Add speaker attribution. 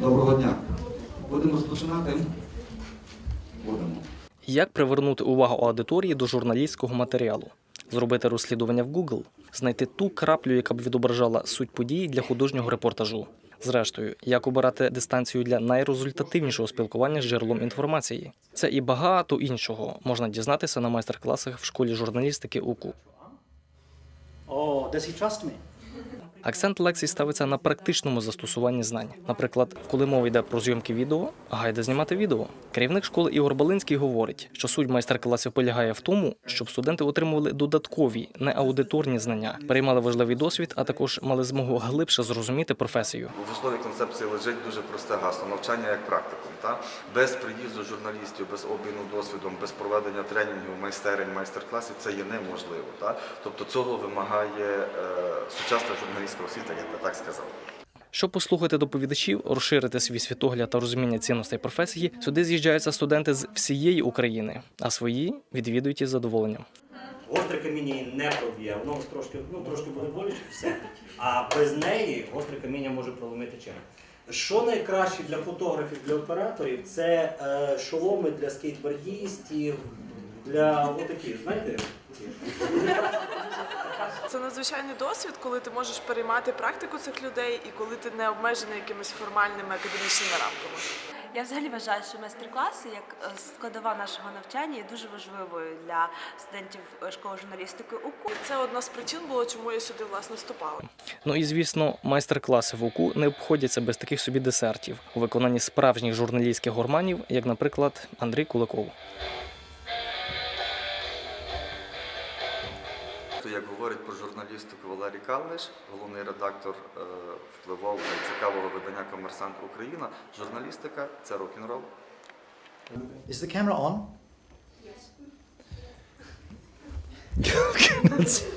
Speaker 1: Доброго дня. Будемо розпочинати. Будемо.
Speaker 2: Як привернути увагу аудиторії до журналістського матеріалу? Зробити розслідування в Google, знайти ту краплю, яка б відображала суть події для художнього репортажу. Зрештою, як обирати дистанцію для найрезультативнішого спілкування з джерелом інформації. Це і багато іншого можна дізнатися на майстер-класах в школі журналістики УКУ.
Speaker 3: Oh, does he trust me?
Speaker 2: Акцент лекцій ставиться на практичному застосуванні знань. Наприклад, коли мова йде про зйомки відео, гайде знімати відео. Керівник школи Ігор Балинський говорить, що суть майстер-класів полягає в тому, щоб студенти отримували додаткові, не аудиторні знання, переймали важливий досвід, а також мали змогу глибше зрозуміти професію.
Speaker 4: В основі концепції лежить дуже просте гасло навчання як практикум. Та? Без приїзду журналістів, без обміну досвідом, без проведення тренінгів, майстерень, майстер-класів це є неможливо. Та? Тобто цього вимагає е, сучасна журналістська освіта, я би так сказав.
Speaker 2: Щоб послухати доповідачів, розширити свій світогляд та розуміння цінностей професії, сюди з'їжджаються студенти з всієї України, а свої відвідують із задоволенням.
Speaker 3: Гостре каміння не проб'є, воно трошки, ну, трошки буде боляче, все. А без неї гостре каміння може проломити череп. Що найкраще для фотографів, для операторів, це е, шоломи для скейтбордістів, для отаких, знаєте?
Speaker 5: Це надзвичайний досвід, коли ти можеш переймати практику цих людей і коли ти не обмежений якимись формальними академічними рамками.
Speaker 6: Я взагалі вважаю, що майстер-класи як е, складова нашого навчання є дуже важливою для студентів е, школи журналістики УКУ.
Speaker 5: Це одна з причин було, чому я сюди власне вступала.
Speaker 2: Ну і звісно, майстер-класи в УКУ не обходяться без таких собі десертів у виконанні справжніх журналістських гурманів, як, наприклад, Андрій Куликов.
Speaker 4: То, як говорить про журналістику Валерій Калниш, головний редактор е, впливового цікавого видання Комерсант Україна, журналістика це рок-н-рол.
Speaker 7: Is the camera on?